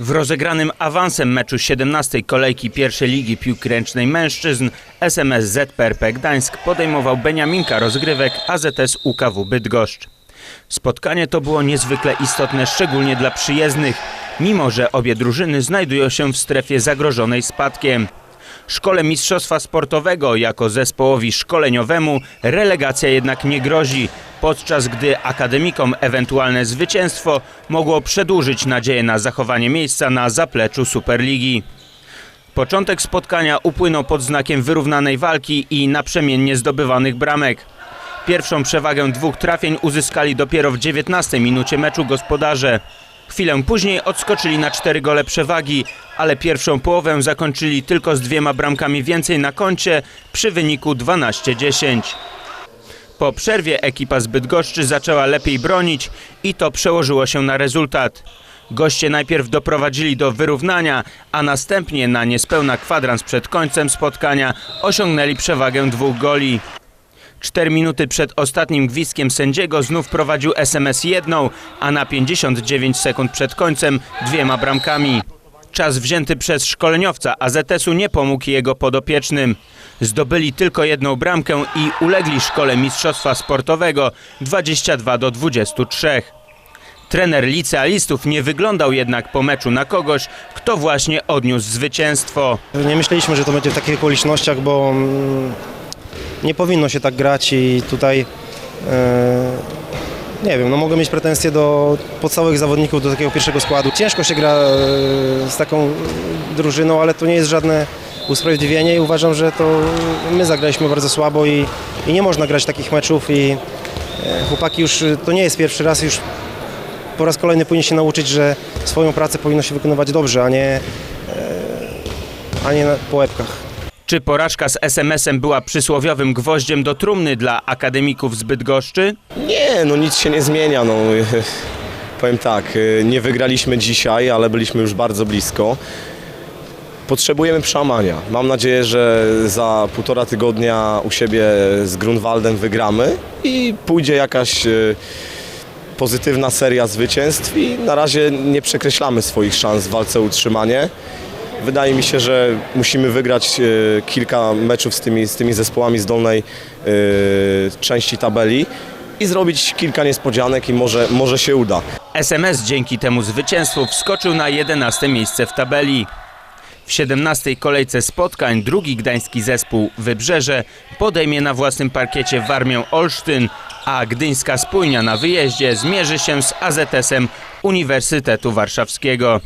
W rozegranym awansem meczu 17 kolejki pierwszej ligi piłki ręcznej mężczyzn SMS ZPRP Gdańsk podejmował Beniaminka rozgrywek AZS UKW Bydgoszcz. Spotkanie to było niezwykle istotne, szczególnie dla przyjezdnych, mimo że obie drużyny znajdują się w strefie zagrożonej spadkiem. Szkole Mistrzostwa Sportowego jako zespołowi szkoleniowemu relegacja jednak nie grozi, podczas gdy akademikom ewentualne zwycięstwo mogło przedłużyć nadzieję na zachowanie miejsca na zapleczu Superligi. Początek spotkania upłynął pod znakiem wyrównanej walki i naprzemiennie zdobywanych bramek. Pierwszą przewagę dwóch trafień uzyskali dopiero w 19 minucie meczu gospodarze. Chwilę później odskoczyli na cztery gole przewagi, ale pierwszą połowę zakończyli tylko z dwiema bramkami więcej na koncie przy wyniku 12-10. Po przerwie ekipa z Bydgoszczy zaczęła lepiej bronić i to przełożyło się na rezultat. Goście najpierw doprowadzili do wyrównania, a następnie na niespełna kwadrans przed końcem spotkania osiągnęli przewagę dwóch goli. Cztery minuty przed ostatnim gwizdkiem sędziego znów prowadził SMS jedną, a na 59 sekund przed końcem dwiema bramkami. Czas wzięty przez szkoleniowca AZS-u nie pomógł jego podopiecznym. Zdobyli tylko jedną bramkę i ulegli szkole mistrzostwa sportowego 22 do 23. Trener licealistów nie wyglądał jednak po meczu na kogoś, kto właśnie odniósł zwycięstwo. Nie myśleliśmy, że to będzie w takich okolicznościach, bo mm, nie powinno się tak grać i tutaj e, nie wiem, no mogę mieć pretensje do podstawowych zawodników do takiego pierwszego składu. Ciężko się gra e, z taką drużyną, ale to nie jest żadne usprawiedliwienie i uważam, że to my zagraliśmy bardzo słabo i, i nie można grać takich meczów i e, chłopaki już, to nie jest pierwszy raz, już po raz kolejny powinni się nauczyć, że swoją pracę powinno się wykonywać dobrze, a nie, e, a nie po łebkach. Czy porażka z SMS-em była przysłowiowym gwoździem do trumny dla akademików z Bydgoszczy? Nie, no nic się nie zmienia. No, powiem tak, y, nie wygraliśmy dzisiaj, ale byliśmy już bardzo blisko. Potrzebujemy przełamania. Mam nadzieję, że za półtora tygodnia u siebie z Grunwaldem wygramy i pójdzie jakaś y, pozytywna seria zwycięstw i na razie nie przekreślamy swoich szans w walce o utrzymanie. Wydaje mi się, że musimy wygrać e, kilka meczów z tymi, z tymi zespołami z dolnej e, części tabeli i zrobić kilka niespodzianek i może, może się uda. SMS dzięki temu zwycięstwu wskoczył na 11 miejsce w tabeli. W 17 kolejce spotkań drugi gdański zespół Wybrzeże podejmie na własnym parkiecie Warmię Olsztyn, a gdyńska spójnia na wyjeździe zmierzy się z AZS-em Uniwersytetu Warszawskiego.